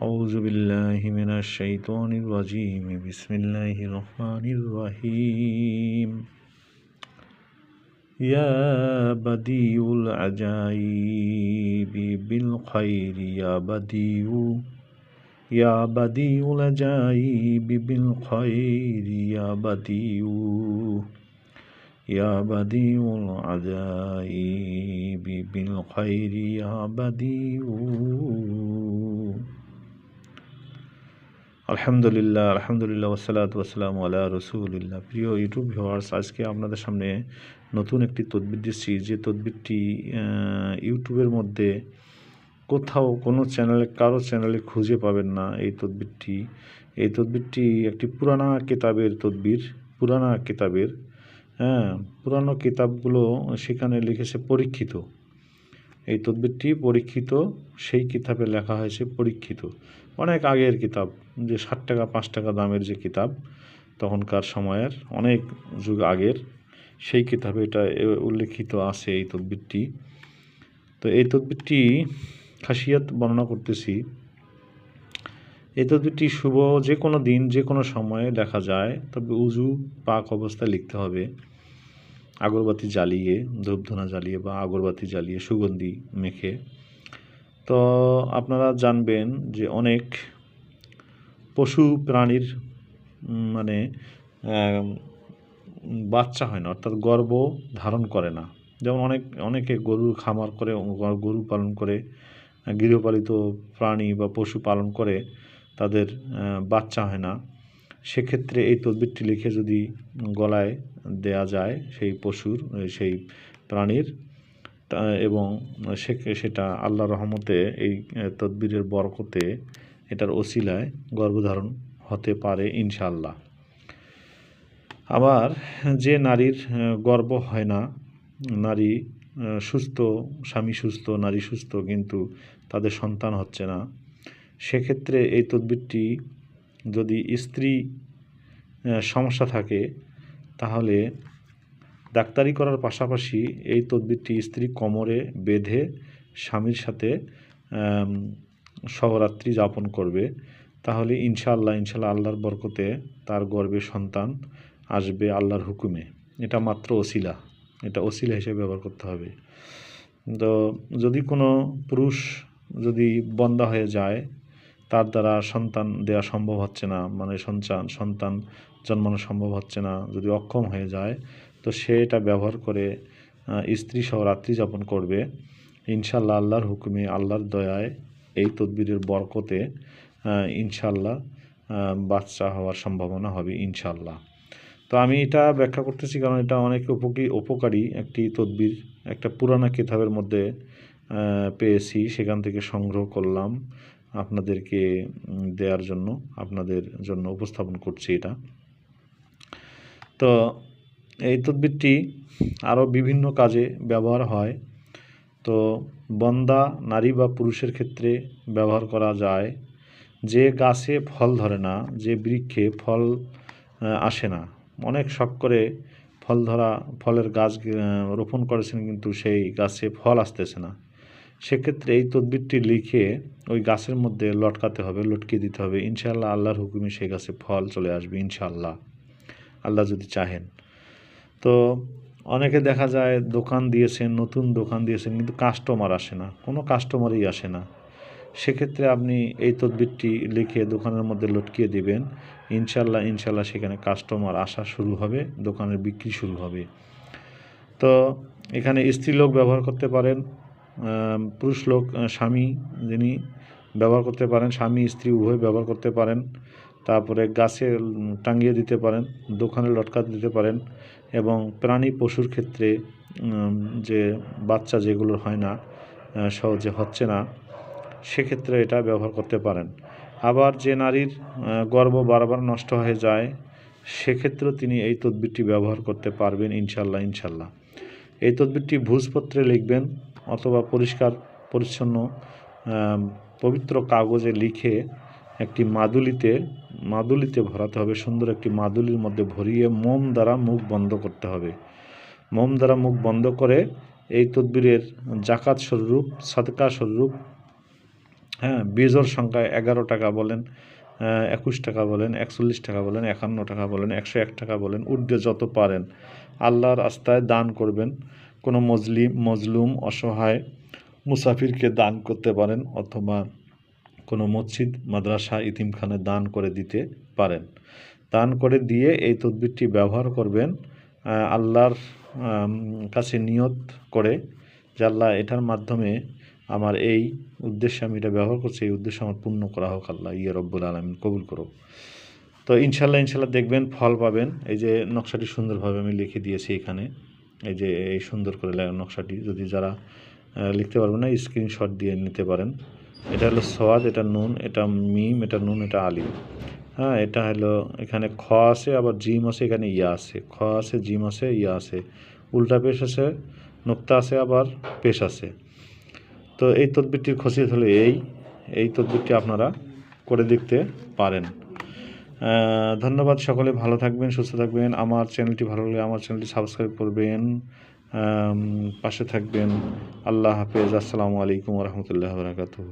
أعوذ بالله من الشيطان الرجيم. بسم الله الرحمن الرحيم. يا بديع العجائب بالخير يا بديع. يا بديع العجائب بالخير يا بديع. يا بديع العجائب بالخير يا بديع. আলহামদুলিল্লাহ আলহামদুলিল্লাহ ওসালাত ওসালাম আল্লাহ রসুলিল্লাহ। প্রিয় ইউটিউব ভিউয়ার্স, আজকে আপনাদের সামনে নতুন একটি তদবির দিচ্ছি। যে তদবিরটি ইউটিউবের মধ্যে কোথাও কোনো চ্যানেলে, কারও চ্যানেলে খুঁজে পাবেন না এই তদবিরটি। এই তদবিরটি একটি পুরানা কিতাবের তদবির, পুরানা কিতাবের হ্যাঁ পুরানো কিতাবগুলো সেখানে লিখেছে পরীক্ষিত। এই তদবিরটি পরীক্ষিত, সেই কিতাবে লেখা হয়েছে পরীক্ষিত। অনেক আগের কিতাব, যে ষাট টাকা, পাঁচ টাকা দামের যে কিতাব, তখনকার সময়ের অনেক যুগ আগের, সেই কিতাবে এটা উল্লেখিত আছে এই তদবিরটি। তো এই তদবিরটি খাসিয়াত বর্ণনা করতেছি। এই তদবিরটি শুভ যে কোনো দিন, যে কোনো সময়ে দেখা যায়, তবে উজু পাক অবস্থায় লিখতে হবে। আগরবাতি জ্বালিয়ে, ধূপধুনা জ্বালিয়ে বা আগরবাতি জ্বালিয়ে সুগন্ধি মেখে। তো আপনারা জানবেন যে অনেক পশু প্রাণীর মানে বাচ্চা হয় না, অর্থাৎ গর্ভ ধারণ করে না। যেমন অনেক, অনেকে গরুর খামার করে, গরু পালন করে, গৃহপালিত প্রাণী বা পশু পালন করে, তাদের বাচ্চা হয় না। সেক্ষেত্রে এই তদবিরটি লিখে যদি গলায় দেয়া যায় সেই পশুর, সেই প্রাণীর এবং সে, সেটা আল্লাহ রহমতে এই তদবিরের বরকতে এটার ওসিলায় গর্ভধারণ হতে পারে ইনশাল্লাহ আবার যে নারীর গর্ব হয় না, নারী সুস্থ, স্বামী সুস্থ, নারী সুস্থ কিন্তু তাদের সন্তান হচ্ছে না, সেক্ষেত্রে এই তদবিরটি যদি স্ত্রী সমস্যা থাকে, তাহলে ডাক্তারি করার পাশাপাশি এই তদবিরটি স্ত্রী কোমরে বেঁধে স্বামীর সাথে সহরাত্রি যাপন করবে। তাহলে ইনশাআল্লাহ ইনশাল্লাহ আল্লাহর বরকতে তার গর্বে সন্তান আসবে আল্লাহর হুকুমে। এটা মাত্র ওসিলা। এটা ওসিলা হিসেবে ব্যবহার করতে হবে। তো যদি কোনো পুরুষ যদি বন্দা হয়ে যায় তার দ্বারা সন্তান দেওয়া সম্ভব হচ্ছে না মানে সন্তান সন্তান জন্মানো সম্ভব হচ্ছে না, যদি অক্ষম হয়ে যায়, তো সে এটা ব্যবহার করে স্ত্রী সহ রাত্রি যাপন করবে। ইনশাল্লাহ আল্লাহর হুকুমে, আল্লাহর দয়ায় এই তদবিরের বরকতে ইনশাল্লাহ বাচ্চা হওয়ার সম্ভাবনা হবে ইনশাল্লাহ তো আমি এটা ব্যাখ্যা করতেছি কারণ এটা অনেক উপকী, উপকারী একটি তদবির, একটা পুরানা কিতাবের মধ্যে পেয়েছি, সেখান থেকে সংগ্রহ করলাম। আপনাদেরকে দেওয়ার জন্য, আপনাদের জন্য উপস্থাপন করছি এটা। তো এই তদবিরটি আরও বিভিন্ন কাজে ব্যবহার হয়। তো বন্দা, নারী বা পুরুষের ক্ষেত্রে ব্যবহার করা যায়। যে গাছে ফল ধরে না, যে বৃক্ষে ফল আসে না। অনেক শখ করে ফল ধরা, ফলের গাছ রোপণ করেছেন কিন্তু সেই গাছে ফল আসতেছে না। সেক্ষেত্রে এই তদবিরটি লিখে ওই গাছের মধ্যে লটকাতে হবে, লটকিয়ে দিতে হবে। ইনশাআল্লাহ আল্লাহর হুকুমে সেই গাছে ফল চলে আসবে, ইনশাআল্লাহ। আল্লাহ যদি চাহেন। তো অনেকে দেখা যায় দোকান দিয়েছেন, নতুন দোকান দিয়েছেন, কিন্তু কাস্টমার আসে না, কোনো কাস্টমারই আসে না। সেক্ষেত্রে আপনি এই তদবিরটি লিখে দোকানের মধ্যে লটকিয়ে দিবেন। ইনশাল্লাহ ইনশাল্লাহ সেখানে কাস্টমার আসা শুরু হবে, দোকানের বিক্রি শুরু হবে। তো এখানে স্ত্রী লোক ব্যবহার করতে পারেন পুরুষ লোক স্বামী যিনি ব্যবহার করতে পারেন, স্বামী, স্ত্রী উভয় ব্যবহার করতে পারেন। তারপরে গাছে টাঙিয়ে দিতে পারেন, দোকানে লটকা দিতে পারেন এবং প্রাণী পশুর ক্ষেত্রে যে বাচ্চা যেগুলো হয় না সহজে হচ্ছে না, সেক্ষেত্রে এটা ব্যবহার করতে পারেন। আবার যে নারীর গর্ভ বারবার নষ্ট হয়ে যায়, সেক্ষেত্রেও তিনি এই তদবিরটি ব্যবহার করতে পারবেন ইনশাল্লাহ ইনশাল্লাহ এই তদবিরটি ভুজপত্রে লিখবেন অথবা পরিষ্কার, পরিচ্ছন্ন পবিত্র কাগজে লিখে একটি মাদুলিতে মাদুলিতে ভরাতে হবে, সুন্দর একটি মাদুলির মধ্যে ভরিয়ে মোম দ্বারা মুখ বন্ধ করতে হবে। মোম দ্বারা মুখ বন্ধ করে এই তদবিরের জাকাত স্বরূপ, সাদকা স্বরূপ হ্যাঁ বীজোর সংখ্যা এগারো টাকা বলেন একুশ টাকা বলেন, একচল্লিশ টাকা বলেন, একান্ন টাকা বলেন, একশো এক টাকা বলেন ঊর্ধ্বে যত পারেন, আল্লাহর রাস্তায় দান করবেন। কোনো মজলিম মজলুম অসহায় মুসাফিরকে দান করতে পারেন অথবা কোনো মসজিদ, মাদ্রাসা, ইতিমখানে দান করে দিতে পারেন। দান করে দিয়ে এই তদবিরটি ব্যবহার করবেন আল্লাহর কাছে নিয়ত করে যে আল্লাহ এটার মাধ্যমে আমার এই উদ্দেশ্যে আমি এটা ব্যবহার করছি, এই উদ্দেশ্যে আমার পূর্ণ করা হোক আল্লাহ ইয়ে রব্বুল আলমিন, কবুল করো তো ইনশাল্লাহ ইনশাল্লাহ দেখবেন, ফল পাবেন। এই যে নকশাটি সুন্দরভাবে আমি লিখে দিয়েছি এখানে। এই যে এই সুন্দর করে নকশাটি, যদি যারা লিখতে পারবেন না স্ক্রিনশট দিয়ে নিতে পারেন। এটা হলো সোয়াদ, এটা নুন, এটা মিম, এটা নুন, এটা আলিম। হ্যাঁ এটা হলো এখানে খ আছে, আবার জিম আছে, এখানে ইয়া আছে। খ আছে, জিম আছে, ইয়া আছে। উল্টা পেশ আছে, নোক্তা আছে, আবার পেশ আছে। তো এই তদবিরটির খসিয়ত হলো এই। এই তদবিরটি আপনারা করে দেখতে পারেন। ধন্যবাদ সকলে, ভালো থাকবেন, সুস্থ থাকবেন। আমার চ্যানেলটি ভালো লাগলে আমার চ্যানেলটি সাবস্ক্রাইব করবেন। পাশে থাকবেন। আল্লাহ হাফেজ। আসসালামু আলাইকুম রহমতুল্লাহ বারাকাতুহ।